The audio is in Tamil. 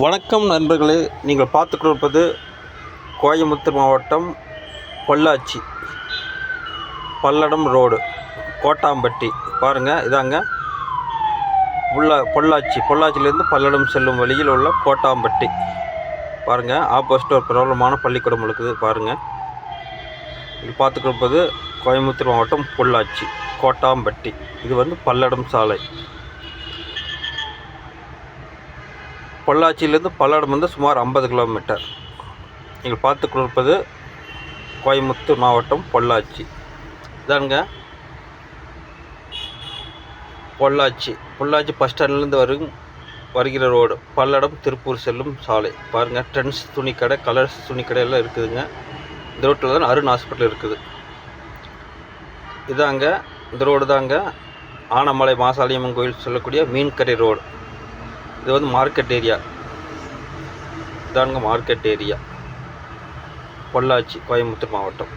வணக்கம் நண்பர்களே நீங்கள் பார்த்து கொடுப்பது கோயம்புத்தூர் மாவட்டம் பொள்ளாச்சி பல்லடம் ரோடு கோட்டாம்பட்டி. பாருங்கள் இதாங்க பொள்ளா பொள்ளாச்சி. பொள்ளாச்சியிலேருந்து பல்லடம் செல்லும் வழியில் உள்ள கோட்டாம்பட்டி. பாருங்கள் ஆப்போசிட் ஒரு பிரபலமான பள்ளிக்கூடம் இருக்குது பாருங்கள் இது பார்த்து கொடுப்பது கோயம்புத்தூர் மாவட்டம் பொள்ளாச்சி கோட்டாம்பட்டி. இது வந்து பல்லடம் சாலை. பொள்ளாச்சியிலேருந்து பல்லடம் வந்து சுமார் ஐம்பது கிலோமீட்டர் நீங்கள் பார்த்து கொடுப்பது கோயம்புத்தூர் மாவட்டம் பொள்ளாச்சி. இதானுங்க. பொள்ளாச்சி. பொள்ளாச்சி பஸ் ஸ்டாண்ட்லேருந்து வரும் வருகிற ரோடு பல்லடம் திருப்பூர் செல்லும் சாலை. பாருங்கள் ட்ரெண்ட்ஸ் துணிக்கடை கலர்ஸ் துணிக்கடை எல்லாம் இருக்குதுங்க. இந்த ரோட்டில் தான் அருண் ஹாஸ்பிட்டல் இருக்குது. இதாங்க இந்த ரோடு தாங்க ஆனமலை மாசாலியம்மன் கோயில் சொல்லக்கூடிய மீன்கரை ரோடு இது வந்து மார்க்கெட் ஏரியா இதானுங்க மார்க்கெட் ஏரியா பொள்ளாச்சி கோயம்புத்தூர் மாவட்டம்.